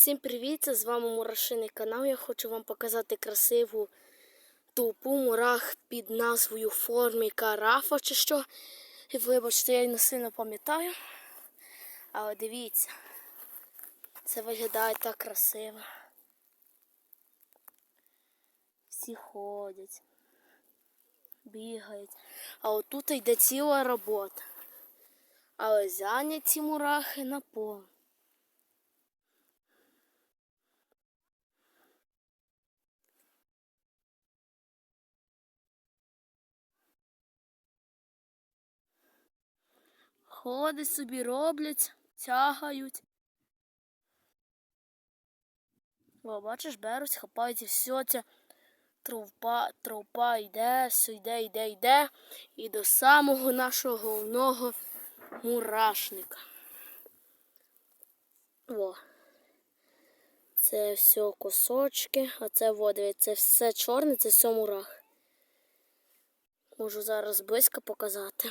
Всім привіт! Це з вами Мурашиний канал. Я хочу вам показати красиву тупу мурах під назвою формі карафа чи що. І вибачте, я її не сильно пам'ятаю. Але дивіться, це виглядає так красиво. Всі ходять, бігають. А отут йде ціла робота. Але зайняті мурахи на повну. Ходять собі роблять, тягають. О, бачиш, беруть, хапають і все це тровпа, тровпа йде, все йде, йде, йде. І до самого нашого головного мурашника. О. Це все кусочки, а це води. Це все чорне, це все мурах. Можу зараз близько показати.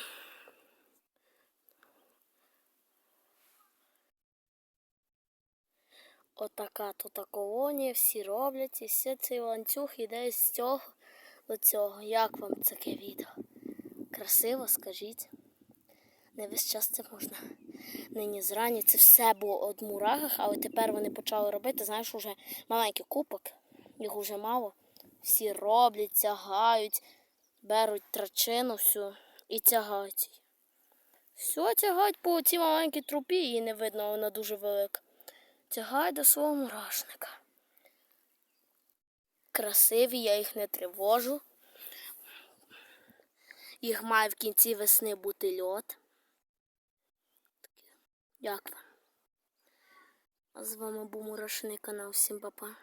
Отака тут колонія, всі роблять, і все цей ланцюг іде з цього до цього. Як вам таке відео? Красиво, скажіть. Не весь час це можна. Нині зрані це все було от мурахах, але тепер вони почали робити, знаєш, уже маленький кубок, їх вже мало. Всі роблять, тягають, беруть трачину всю і тягають. Все тягають по цій маленькій трупі, її не видно, вона дуже велика. Тягай до свого мурашника. Красиві, я їх не тривожу. Їх має в кінці весни бути льот. Як вам? А з вами був мурашний канал. Всім па-па.